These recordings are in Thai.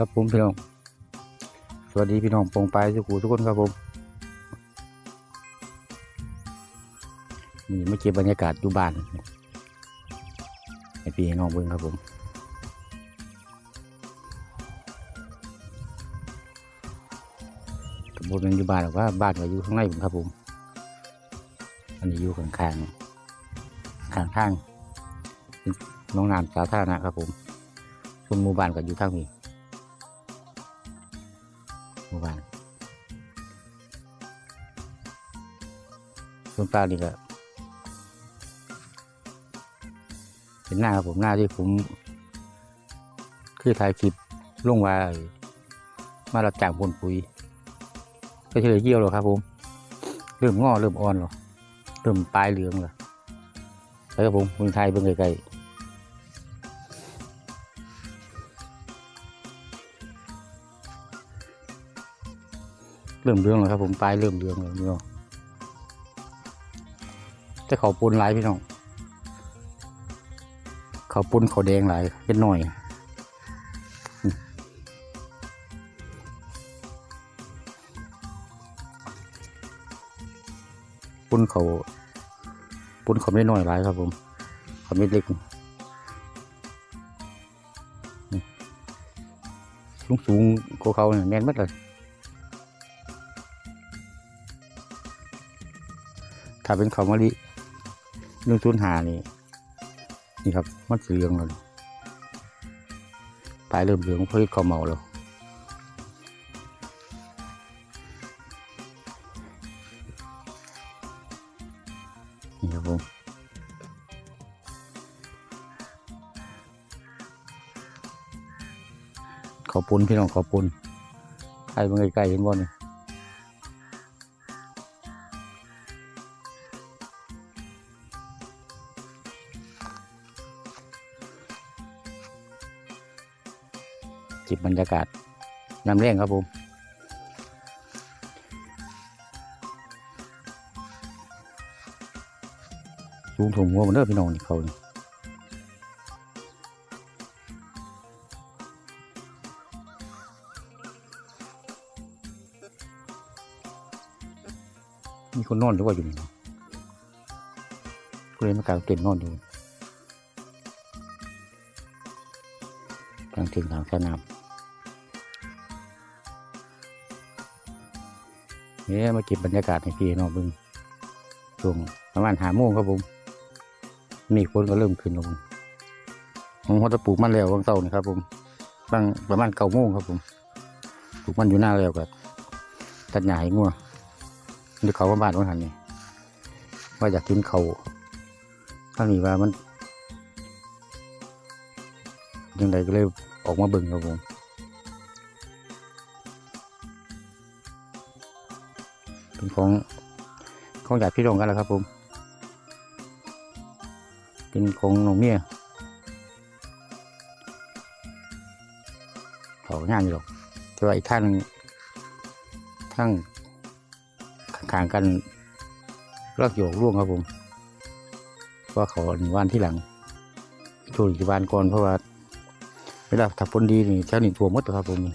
ครับผมพี่น้อง สวัสดีพี่น้องปองปลายทุกคูทุกคนครับผมนี่มาเก็บบรรยากาศอยู่บ้านให้พี่น้องเบิ่งครับผมกบบเป็นอยู่บ้านหรอกว่าบ้านก็อยู่ข้างในผมครับผม อันนี้อยู่ข้างข้างข้างทางนน้องน้ำสาธารณะครับผมส่วนหมู่บ้านก็อยู่ทางนี้ หมู่บ้านส่วนปลานี่ก็เป็นหน้าครับผมหน้าที่ผมคือถ่ายคลิปลงว่ามารับจ้างปนปุ๋ยก็เฉลยเยี่ยวหรอครับ ผม เริ่มงอเริ่มอ่อนหรอเริ่มปลายเหลืองแล้วไปครับผมเมืองไทยเบิ่งไกลๆ เริ่มเรื่องแล้วครับ ผมปลายเริ่มเรื่องแล้วพี่น้องแต่เขาปนหลายพี่น้องเขาปนเขาแดงหลายเป็นหน่อยอืมปนเขาปนเขาไม่น้อยหลายครับผมเขาไม่เล็กสูงสูงๆกว่าเขาเนี่ยแน่นมัดเลย ถ้าเป็นข้าวมะลิหนึ่งศูนย์หานี่นี่ครับมันสีเหลืองแล้วปลายเริ่มเหลืองเพราะข้าวเมาแล้วนี่ครับผมขาวปุนพี่น้องขาวปุนใครมันไกล้ๆเห็นบ่เนี่ย จิบบรรยากาศน้ำแรงครับผมสูงถมหัวมันเด้อพี่น้องนี่เขานี่มีคนนอนหรือว่าอยู่นี่ก็เลยมากางเต็นท์นอนอยู่กลางเต็นท์กลางสนาม นี่มาเก็บบรรยากาศให้พี่น้องเบิ่งช่วงประมาณหาโมงครับผม มีคนก็เริ่มขึ้นล้วผมผมเขาจะปลูกมันแล้ววันเสานี่ครับ ผมบางประมาณเก้าโมงครับผม ปลูกมันอยู่หน้าแล้วก็ตัดหญ้าให้งัวหรือเขาบ้านวันหันนี่ว่าอยากกินเขาถ้ามีว่ามันยังไงก็เลยออกมาเบิ่งครับผม เป็นของของญาติพี่น้องกันแหละครับผม เป็นของน้องเมียเขางานอยู่หรอกแต่ว่าอีกท่านหนึ่งทั้งข้างกันรักโยกร่วงครับผมเพราะเขาหนึ่งวันที่หลังช่วงอีกวันก่อนเพราะว่าเวลาถักฝนดีนี่เช้าหนึ่ถั่วมดครับผมนี่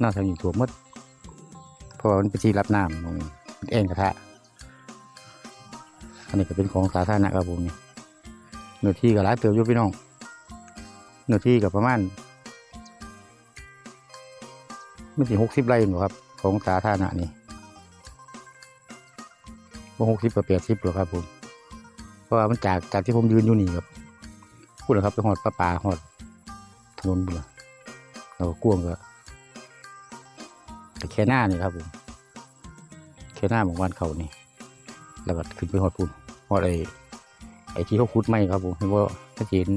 หน้าเช้าหนึ่ถั่วมด เพราะมันเป็นที่รับน้ำของเองกระทะอันนี้ก็เป็นของสาธารณะครับผมนี่เนื้อที่กับร้านเติมอยู่พี่น้องเนื้อที่กับประมาณไม่ถึงหกสิบไร่หรอกครับ ของสาธารณะนี่ว่าหกสิบกับแปดสิบหรอครับผมเพราะว่ามันจากจากที่ผมยืนอยู่นี่ครับพูดนะครับไปหอดปลาป่าหอดถนนบุญแล้วก็กวงก็ แค่หน้านี่ครับผมแค่หน้าของวันเขานี่แล้วก็ขึ้นไปหอดพุ่นหอดไอ้ไอ้ที่เขาคุดไม่ครับผมเห็นว่าถ้าเห็น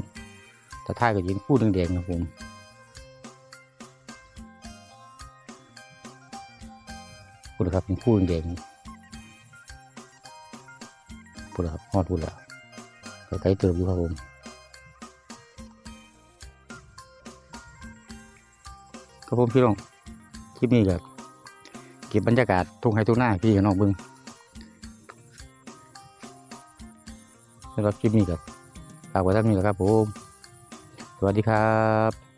ถ้าท่ายก็เห็นคู่แดงๆครับผมพูดครับเป็นคู่แดงพูดครับหอดพูดแล้วไกลๆเติบอยู่ครับผมครับผมพี่น้อง ลิปนี้ก็เก็บบรรยากาศทุ่งไฮทุ่งหน้าพี่กับน้องบึงสำหรับคลิปนี้ก็ฝากไว้เท่านี้แหละครับผม สวัสดีครับ